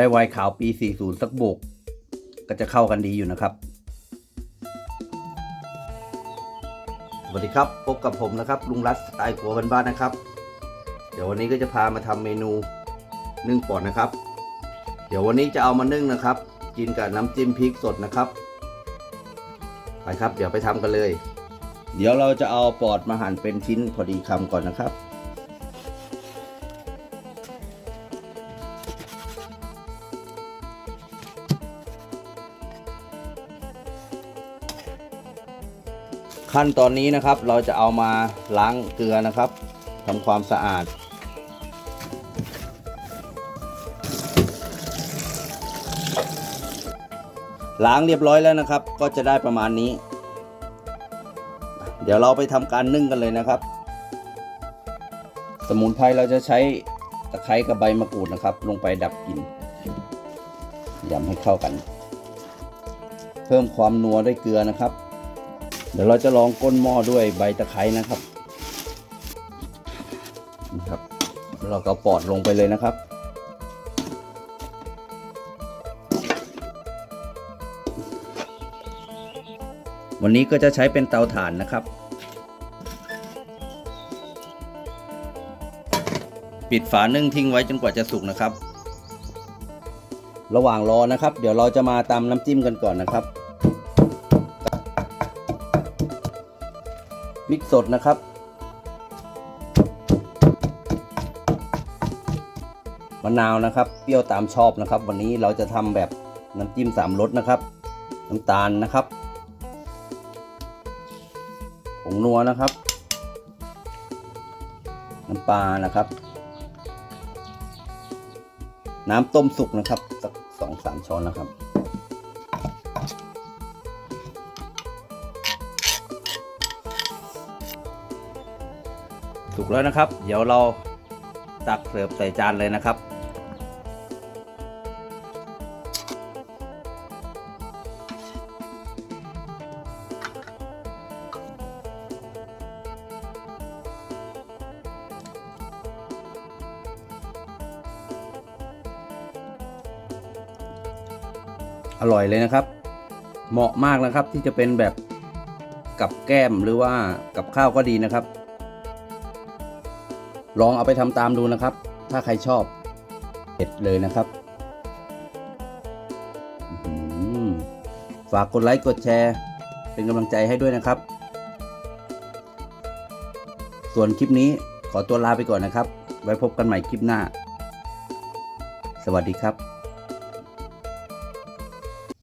ได้ไวน์ขาวปี 40 สักโบกก็จะเข้ากันดีอยู่นะครับ สวัสดีครับ พบกับผมนะครับ ลุงรัสไตล์ครัวบ้านๆนะครับ เดี๋ยววันนี้ก็จะพามาทำเมนูนึ่งปอดนะครับ เดี๋ยววันนี้จะเอามานึ่งนะครับ กินกับน้ำจิ้มพริกสดนะครับ ไปครับ เดี๋ยวไปทำกันเลย เดี๋ยวเราจะเอาปอดมาหั่นเป็นชิ้นพอดีคำก่อนนะครับ ขั้นตอนนี้นะครับเราจะเอามาล้างเกลือนะครับทำความสะอาด ล้างเรียบร้อยแล้วนะครับ ก็จะได้ประมาณนี้ เดี๋ยวเราไปทำการนึ่งกันเลยนะครับ สมุนไพรเราจะใช้ตะไคร้กับใบมะกรูดนะครับ ลงไปดับกลิ่นยำให้เข้ากัน เพิ่มความนัวด้วยเกลือนะครับ เดี๋ยวเราจะลองก้นหม้อด้วยใบตะไคร้นะครับนะครับ เราก็ปอดลงไปเลยนะครับ วันนี้ก็จะใช้เป็นเตาถ่านนะครับ ปิดฝานึ่งทิ้งไว้จนกว่าจะสุกนะครับ ระหว่างรอนะครับ เดี๋ยวเราจะมาตำน้ำจิ้มกันก่อนนะครับ พริกสดนะครับ มะนาวนะครับ เปรี้ยวตามชอบนะครับ วันนี้เราจะทำแบบน้ำจิ้มสามรสนะครับ น้ำตาลนะครับผงนัวนะครับ น้ำปลานะครับ น้ำต้มสุกนะครับ สักสองสามช้อนนะครับ สุกแล้วนะครับ เดี๋ยวเราตักเสิร์ฟใส่จานเลยนะครับ อร่อยเลยนะครับ เหมาะมากนะครับที่จะเป็นแบบกับแก้มหรือว่ากับข้าวก็ดีนะครับ ลองเอาไปทำตามดูนะครับ ถ้าใครชอบเผ็ดเลยนะครับ ฝากกดไลค์กดแชร์ เป็นกำลังใจให้ด้วยนะครับ ส่วนคลิปนี้ขอตัวลาไปก่อนนะครับ ไว้พบกันใหม่คลิปหน้า สวัสดีครับ